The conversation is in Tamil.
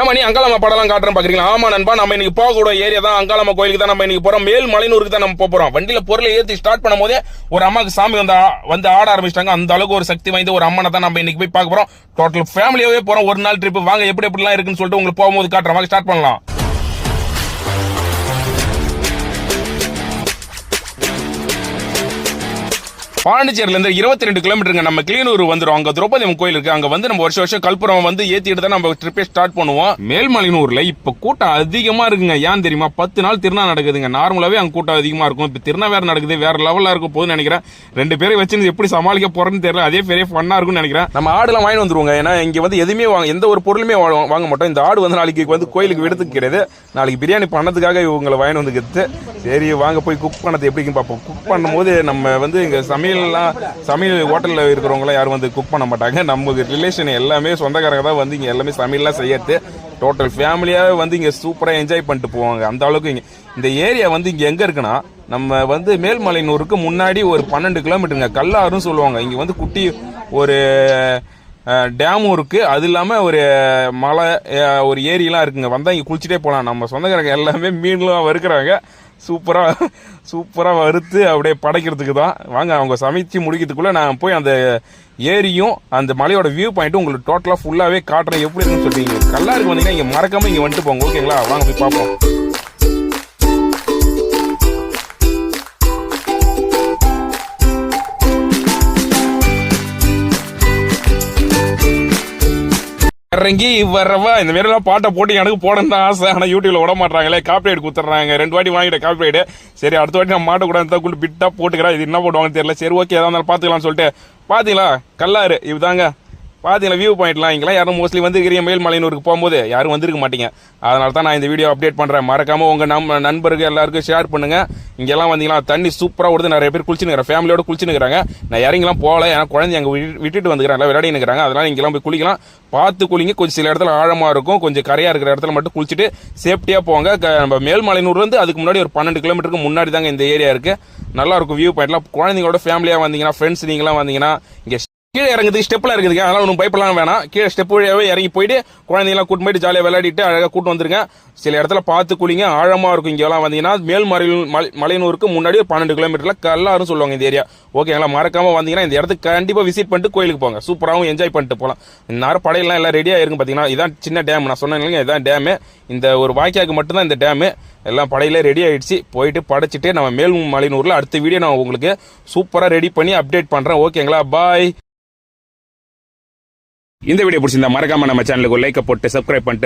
ஆமா நீ அங்காளம்மா படம்லாம் காட்டுறேன் பாக்குறீங்களா? ஆமா நண்பா நம்ம இன்னைக்கு போகக்கூடிய ஏரியா தான் அங்காளம்மா கோயிலுக்கு தான் நம்ம இன்னைக்கு போறோம். மேல் மலைனூருக்கு தான் நம்ம போறோம். வண்டியில பொருளை ஏத்தி ஸ்டார்ட் பண்ணும் போதே ஒரு அம்மாக்கு சாமி வந்து வந்து ஆட ஆரம்பிச்சிட்டாங்க. அந்த அளவுக்கு ஒரு சக்தி வாய்ந்த ஒரு அம்மனை தான் நம்ம இன்னைக்கு போய் பார்க்க போறோம். டோட்டல் ஃபேமிலியாவே போறோம். ஒரு நாள் ட்ரிப் வாங்க எப்படி எப்படிலாம் இருக்குன்னு சொல்லிட்டு உங்களுக்கு போகும்போது காட்டுறேன். வாங்க ஸ்டார்ட் பண்ணலாம். பாண்டிச்சேரியிலேருந்து இருபத்தி ரெண்டு கிலோமீட்டருங்க. நம்ம கிளியனூர் வந்துடும் அங்கே திரௌபதி அம்மன் கோயில் இருக்கு. அங்கே வந்து நம்ம வருஷம் வருஷம் கல்புரம் வந்து ஏற்றிட்டு தான் நம்ம ட்ரிப்பே ஸ்டார்ட் பண்ணுவோம். மேல்மலையனூர்ல இப்போ கூட்டம் அதிகமாக இருக்குங்க. ஏன் தெரியுமா? பத்து நாள் திருநா நடக்குதுங்க. நார்மலாகவே அங்கே கூட்டம் அதிகமாக இருக்கும். இப்போ திருநா வேறு நடக்குது. வேறு லெவலில் இருக்கும் போதுன்னு நினைக்கிறேன். ரெண்டு பேரும் வச்சு எப்படி சமாளிக்க போகிறேன்னு தெரியல. அதே பெரிய ஃபன்னாக இருக்கும்னு நினைக்கிறேன். நம்ம ஆடுலாம் வாங்கி வந்துருவோங்க. ஏன்னா இங்கே வந்து எதுவுமே வாங்க எந்த ஒரு பொருளுமே வாங்க மாட்டோம். இந்த ஆடு வந்து நாளைக்கு வந்து கோயிலுக்கு விடுத்துக்கிறது கிடையாது. நாளைக்கு பிரியாணி பண்ணதுக்காக இவங்களை வாங்கி வந்து சரி வாங்க போய் குக் பண்ணது எப்படின்னு பார்ப்போம். குக் பண்ணும்போது நம்ம வந்து இங்கே சமையல் சமையல்லாம் சமையல் ஹோட்டலில் இருக்கிறவங்களாம் யாரும் வந்து குக் பண்ண மாட்டாங்க. நமக்கு ரிலேஷன் எல்லாமே சொந்தக்காரங்க தான் வந்து இங்கே எல்லாமே சமையல்லாம் செய்யறது. டோட்டல் ஃபேமிலியாகவே வந்து இங்கே சூப்பராக என்ஜாய் பண்ணிட்டு போவாங்க. அந்த அளவுக்கு இங்கே இந்த ஏரியா வந்து இங்கே எங்கே இருக்குன்னா நம்ம வந்து மேல்மலையனூருக்கு முன்னாடி ஒரு பன்னெண்டு கிலோமீட்டருங்க கல்லாறுன்னு சொல்லுவாங்க. இங்கே வந்து குட்டி ஒரு டேமும் இருக்குது அது இல்லாமல் ஒரு மலை ஒரு ஏரியெலாம் இருக்குங்க. வந்தால் இங்கே குளிச்சுட்டே போகலாம் நம்ம சொந்தக்காரங்க எல்லாமே மீன்லாம் வறுக்கிறாங்க. சூப்பராக சூப்பராக வறுத்து அப்படியே படைக்கிறதுக்கு தான். வாங்க அவங்க சமைச்சு முடிக்கிறதுக்குள்ளே நான் போய் அந்த ஏரியும் அந்த மலையோட வியூ பாயிண்ட்டும் உங்களுக்கு டோட்டலாக ஃபுல்லாகவே காட்டுறேன். எப்படி இருக்குன்னு சொல்றீங்க? கல்லாருக்கு வந்தீங்கன்னா இங்கே மறக்காமல் இங்கே வந்துட்டு போங்க ஓகேங்களா வாங்க போய் பார்ப்போம். இறங்கி வரவா இந்த மாதிரி எல்லாம் பாட்டை போட்டு எனக்கு போடணும் தான் ஆசை. ஆனால் யூடியூப்ல விட மாட்டாங்களே. காப்பிரைட் கொடுத்துட்றாங்க. ரெண்டு வாட்டி வாங்கிட்ட காப்பிரைட் சரி அடுத்த வாட்டி நான் மாட்டக்கூடாது கூட பிட்டாக பிட்டா போட்டுக்கிறேன் இது என்ன போடுவாங்கன்னு தெரியல. சரி ஓகே ஏதாவது இருந்தாலும் சொல்லிட்டு. பாத்தீங்களா? கல்லாறு. இதுதாங்க பார்த்தீங்களா வியூ பாயிண்ட்லாம் இங்கெல்லாம் யாரும் மோஸ்ட்லி வந்துருக்கிறீங்க மேல்மலையனூருக்கு போகும்போது யாரும் வந்திருக்க மாட்டீங்க. அதனால தான் நான் இந்த வீடியோ அப்டேட் பண்ணுறேன் மறக்காமல் உங்கள் நம்ம நண்பருக்கு எல்லாருக்கும் ஷேர் பண்ணுங்க. இங்கெல்லாம் வந்தீங்கன்னா தண்ணி சூப்பராக ஓடுது நிறைய பேர் குளிச்சுன்னு ஃபேமிலியோட குளிச்சுன்னு நான் இறங்கிலாம் போகல. ஏன்னா குழந்தை அங்கே விட்டுட்டு வந்துக்கிறாங்க. விளையாடி நிற்கிறாங்க அதனால் இங்கெல்லாம் போய் குளிக்கலாம். பார்த்து குளிங்க. கொஞ்சம் சில இடத்துல ஆழமாக இருக்கும். கொஞ்சம் கரையாக இருக்கிற இடத்துல மட்டும் குளிச்சுட்டு சேஃப்டியாக போங்க. நம்ம மேல்மலையனூர்லேருந்து அதுக்கு முன்னாடி ஒரு பன்னெண்டு கிலோமீட்டருக்கு முன்னாடி தாங்க இந்த ஏரியா இருக்குது நல்லா இருக்கும் வியூ பாயிண்ட்லாம் குழந்தைங்களோட ஃபேமிலியாக வந்தீங்கன்னா ஃப்ரெண்ட்ஸ் நீங்களாம் வந்தீங்கன்னா இங்கே கீழே இறங்குறதுக்கு ஸ்டெப்லாம் இருக்குதுங்க அதனால ஒன்றும் பயப்படலாம் வேணாம். கீழே ஸ்டெப் வழியாவே இறங்கி போயிட்டு குழந்தைங்களாம் கூட்டு போயிட்டு ஜாலியாக விளையாடிட்டு அழகாக கூட்டு வந்துருங்க. சில இடத்துல பார்த்து குளிங்க ஆழமாக இருக்கும். இங்கெல்லாம் வந்தீங்கன்னா மேல் மலை- மலையனூருக்கு முன்னாடி ஒரு பன்னெண்டு கிலோமீட்டரில் கல்லாரும் சொல்லுவாங்க இந்த ஏரியா ஓகேங்களா மறக்காமல் வந்தீங்கன்னா இந்த இடத்துக்கு கண்டிப்பாக விசிட் பண்ணிட்டு கோயிலுக்கு போங்க. சூப்பராகவும் என்ஜாய் பண்ணிட்டு போகலாம் இந்நேரம் படையெல்லாம் எல்லாம் ரெடியாக இருக்கும் பார்த்தீங்கன்னா இதான் சின்ன டேம் நான் சொன்னேன் இல்லைங்க இதான் டேமு இந்த ஒரு வாய்க்காக்கு மட்டும்தான் இந்த டேமு எல்லாம் படையில ரெடி ஆகிடுச்சு போயிட்டு படைச்சிட்டு நம்ம மேல் மலையனூரில் அடுத்த வீடியோ நான் உங்களுக்கு சூப்பராக ரெடி பண்ணி அப்டேட் பண்ணுறேன் ஓகேங்களா பாய் இந்த வீடியோ பிடிச்சிருந்தா மறக்காம நம்ம சேனலுக்கு லைக் போட்டு சப்ஸ்கிரைப் பண்ணிட்டு